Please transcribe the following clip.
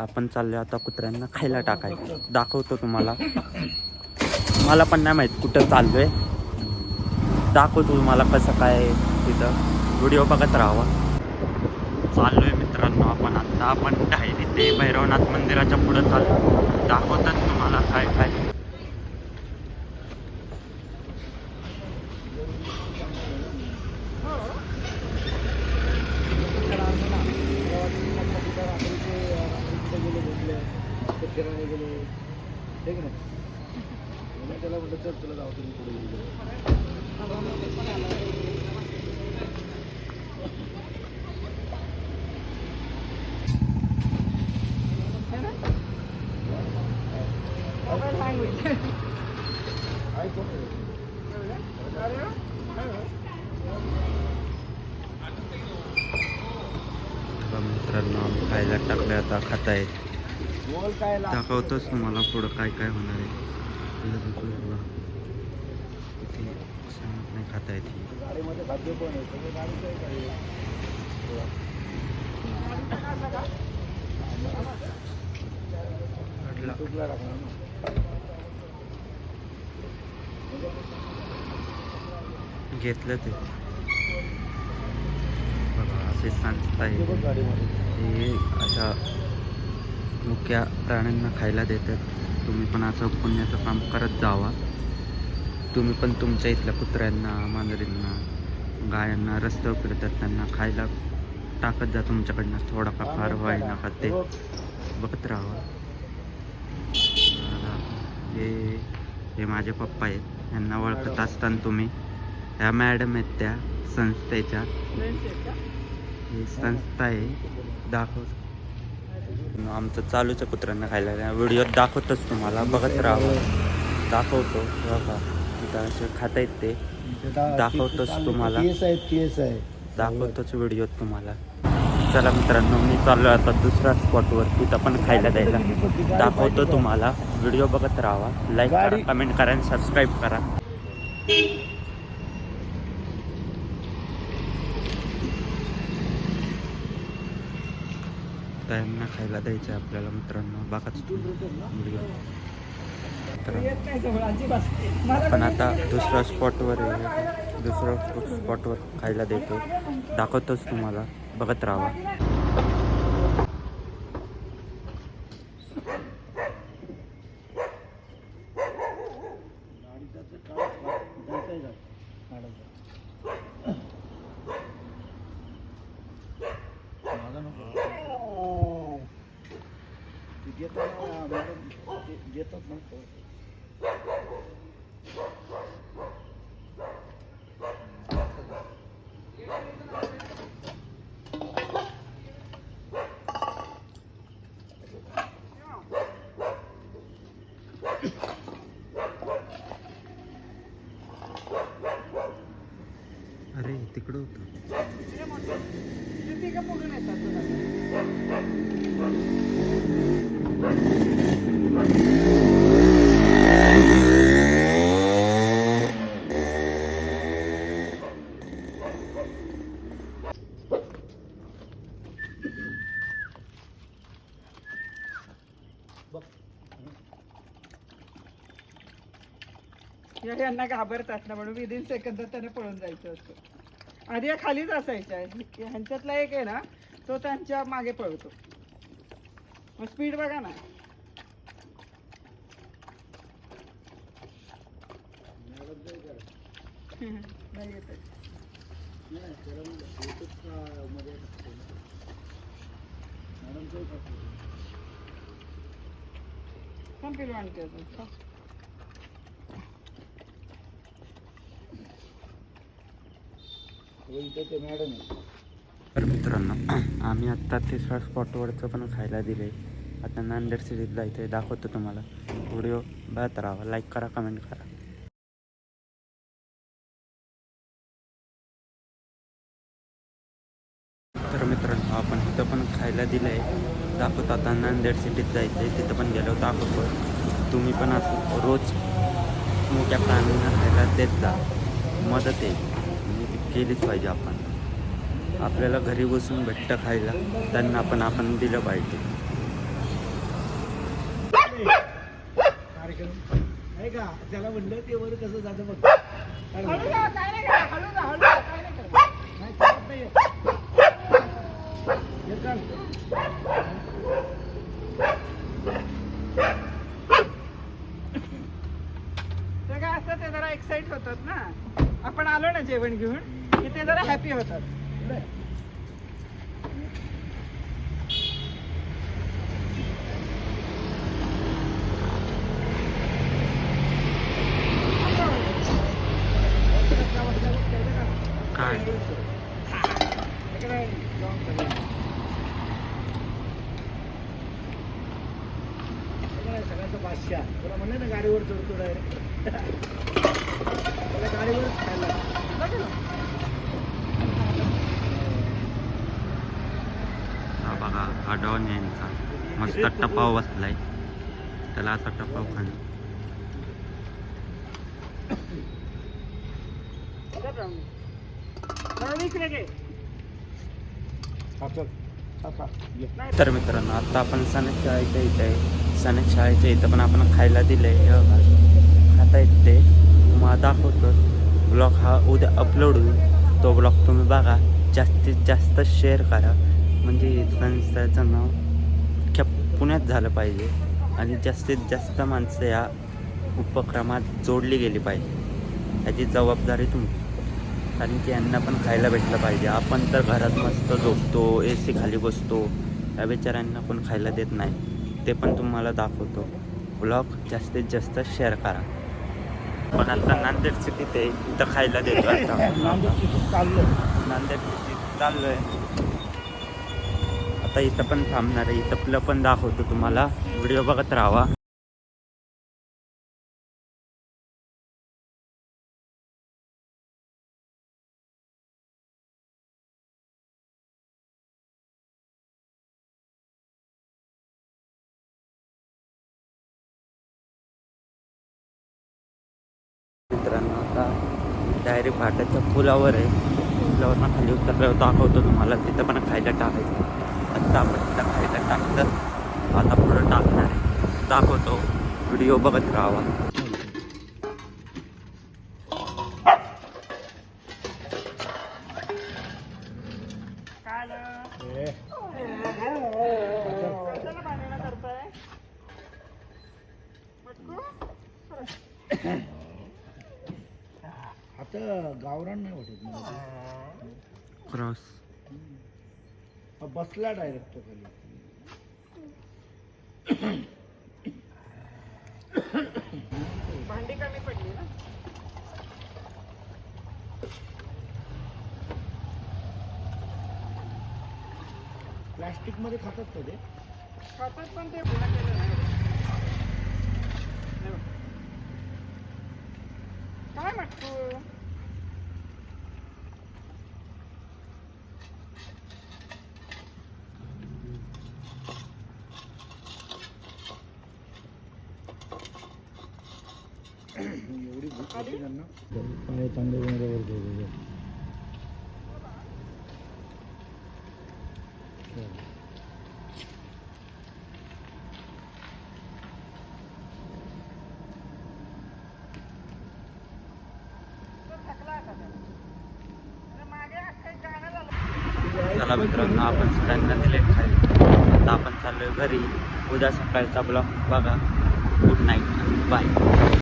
आपण चाललो आता कुत्र्यांना खायला टाकायचं दाखवतो तुम्हाला. मला पण नाही माहीत कुठं चाललोय. दाखवतो तुम्हाला कसं काय तिथं. व्हिडिओ बघत राहावा. चाललोय मित्रांनो आपण आता. आपण डायरी ते भैरवनाथ मंदिराच्या पुढं चाललो दाखवतात तुम्हाला काय काय. फिरायला गेले. ठीक की त्याला म्हटलं चल तुला जाऊ तुम्ही पुढे मित्रांनो खायला टाकल्या आता खाता येईल दाखवतोच तुम्हाला पुढं काय काय होणार आहे. सांगत नाही खाता येते आहे घेतलं ते. बघा असे सांगता आहे अशा मुख्या प्राण्यांना खायला देतात. तुम्ही पण असं पुण्याचं काम करत जावा. तुम्ही पण तुमच्या इथल्या कुत्र्यांना मांजरींना गायांना रस्त्यावर फिरतात त्यांना खायला टाकत जा. तुमच्याकडनं थोडा का फार व्हायला का ते. बघ. बघत राहावा हे हे माझे पप्पा आहेत. यांना ओळखत असताना तुम्ही. ह्या मॅडम आहेत त्या संस्थेच्या. ही संस्था आहे. दाखव आमचं चालूच आहे कुत्र्यांना खायला व्हिडिओत दाखवतोच तुम्हाला बघत राहावं दाखवतो बघा. तिथं असे खाता येत ते. दाखवतोच तुम्हाला. दाखवतोच व्हिडिओत तुम्हाला. चला मित्रांनो मी चाललो आता दुसऱ्या स्पॉटवर तिथं पण खायला द्यायला. दाखवतो तुम्हाला. व्हिडिओ बघत राहावा लाईक करा कमेंट करा आणि सबस्क्राईब करा. त्यांना खायला द्यायचं आहे आपल्याला मित्रांनो. बघाच व्हिडिओ आपण आता दुसऱ्या स्पॉटवर दुसऱ्या स्पॉटवर खायला देतो दाखवतोच तुम्हाला. बघत राहावा गाडीचं काम जायचंय का? मॅडमचं. माझा नको. ते घेतात ना, मॅडम. ते घेतात ना. अरे तिकडं होतं यांना घाबरतात ना म्हणून विदिन सेकंदात त्याने पळून जायचं असतं. आधी या खालीच असायच्या. ह्यांच्यातला एक आहे ना तो त्यांच्या मागे पळतो. मग स्पीड बघा ना नाही येत आहे. नाही, त्याला म्हणलं, घेतच का मध्ये टाकतो ना. मॅडमचंही टाकतो. थांब पिलू आणते अजून थांब. तर मित्रांनो आम्ही आत्ता तिसऱ्या स्पॉटवरचं पण खायला दिले आता नांदेड सिटीत जायचं आहे दाखवतो तुम्हाला. व्हिडिओ बघत राहा लाईक करा कमेंट करा. खायला दिलं आहे दाखवत आता नांदेड सिटीत जायचं आहे तिथं पण गेलो दाखवतो. तुम्ही पण असं रोज मोठ्या प्राण्यांना खायला देत जा. मदत आहे. ती केलीच पाहिजे आपण. आपल्याला घरी बसून भेटतं खायला. त्यांना पण आपण दिलं पाहिजे. त्याला म्हणलं ते वर कसं बघ. काय असतं ते जरा एक्साइट होतात ना. आपण आलो ना जेवण घेऊन की ते जरा हॅपी होतात. काय? सगळ्यांचा बादशाह. तुला म्हणलं ना गाडीवर चढतो डायरेक्ट. त्याला गाडीवरच खायला. हा बघा हा डॉन यांचा मस्त टपाव बसलाय. त्याला असा टपाव खाणं. इकडे तर मित्रांनो आता आपण सनद शाळेच्या इथे आहे सनद शाळेच्या इथं पण आपण खायला दिलंय. हे बघा खाता येत. ते तुम्हाला दाखवतो. ब्लॉग हा उद्या अपलोड होईल. तो ब्लॉग तुम्ही बघा. जास्तीत जास्त शेअर करा. म्हणजे संस्थेचं नाव अख्ख्या पुण्यात झालं पाहिजे. आणि जास्तीत जास्त माणसं या उपक्रमात जोडली गेली पाहिजे. याची जबाबदारी तुम्ही कारण की यांना पण खायला भेटलं पाहिजे. आपण तर घरात मस्त झोपतो ए सी खाली बसतो. या बिचाऱ्यांना पण खायला देत नाही. ते पण तुम्हाला दाखवतो. ब्लॉग जास्तीत जास्त शेअर करा. पण आता नांदेड सिटीत आहे इथं खायला देतो आता. नांदेड सिटी चाललं नांदेड सिटीत चाललो आहे आता इथं पण थांबणार आहे. इथं पण दाखवतो तुम्हाला. व्हिडिओ बघत राहा डायरेक्ट फाट्याच्या पुलावर आहे. पुलावरनं खाली उतरल्यावर दाखवतो तुम्हाला. तिथं पण खायला टाकायचं. आता आपण तिथं खायला टाकलं आता पुढं टाकणार आहे. दाखवतो. व्हिडिओ बघत राहावा. काय आलं? ए, कशाला भांडणं करताय? मटकू? आता गावरान नाही वाटत मला. क्रॉस. बसला डायरेक्ट तो खाली. भांडी कमी पडली ना. प्लास्टिकमध्ये खातात का ते? खातात पण ते पुन्हा केलं नाही हे. काय मटकू एवढी भूक होती त्यांना पाय चांगले चला मित्रांनो आपण सगळ्यांना दिले आता आपण चाललोय घरी. उद्या सकाळचा ब्लॉग बघा. Good night bye